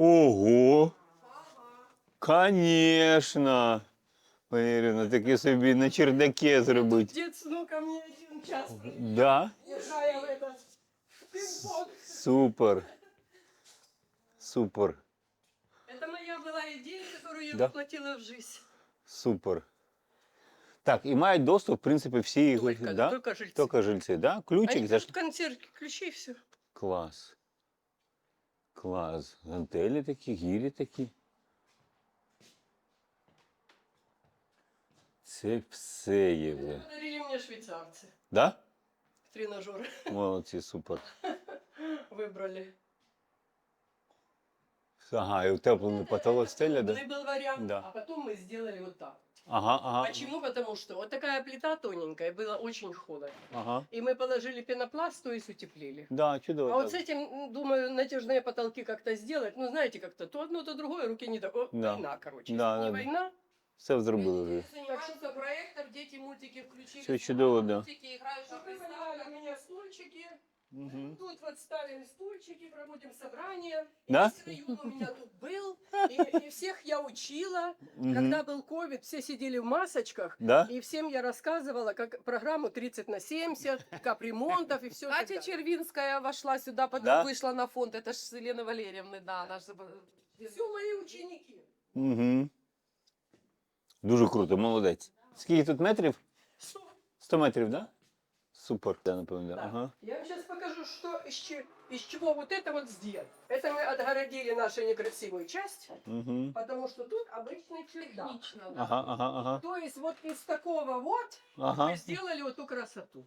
Ого! Конечно! Пані Ірина, таке собі на чердаке зробити. Дед с внуком не один час, Да? езжая в этот пинг-понг. Супер. Супер. Это моя была идея, которую я Да. воплотила в жизнь. Супер. Так, і мають доступ, в принципі, всі Только, да? только жильцы. Тільки жильці, да? Ключик Они за тут консерв, ключи и все. Клас. Клас. Гантелі такі, гірі такі. Це все є вже. Подарили мне швейцарцы. Да? Тренажеры Молодці, супер. выбрали. Ага, і утеплений потолок стеля, да? Ну и был вариант, Да. а потом мы сделали вот так. Ага, ага. Почему? Потому что вот такая плита тоненькая, было очень холодно. Ага. И мы положили пенопласт, то есть утеплили. Да, чудово. А вот с этим, м, думаю, натяжные потолки как-то сделать. Ну, знаете, как-то то одно, то другое, руки не до... О, Да. Война, короче. Да, Если да, не да. война, Все зробили вже. Занимаются проектор, дети мультики включили. Всё чудово, да. Мультики играют, чтобы что вы понимали, у меня стульчики. Угу. Тут вот ставим стульчики, проводим собрание. Да? Весь район у меня тут был. И, и всех я учила. Когда был ковид, все сидели в масочках. Да? И всем я рассказывала, как программу 30 на 70, капремонтов и все. Катя Червинская вошла сюда, потом Да? вышла на фонд. Это ж с Елены Валерьевны, да. Она же... Все мои ученики. Угу. Дуже круто, молодець. Скільки тут метрів? Что? 100 метрів, да? Супер. Я напевно, да. Да. Ага. Я вам сейчас покажу, что из, че- из чего вот это вот сделать. Это мы отгородили нашу некрасивую часть, Угу. потому что тут обычный чердак. Технично, да. Ага, ага, ага. То есть вот из такого вот мы Ага. сделали вот ту красоту.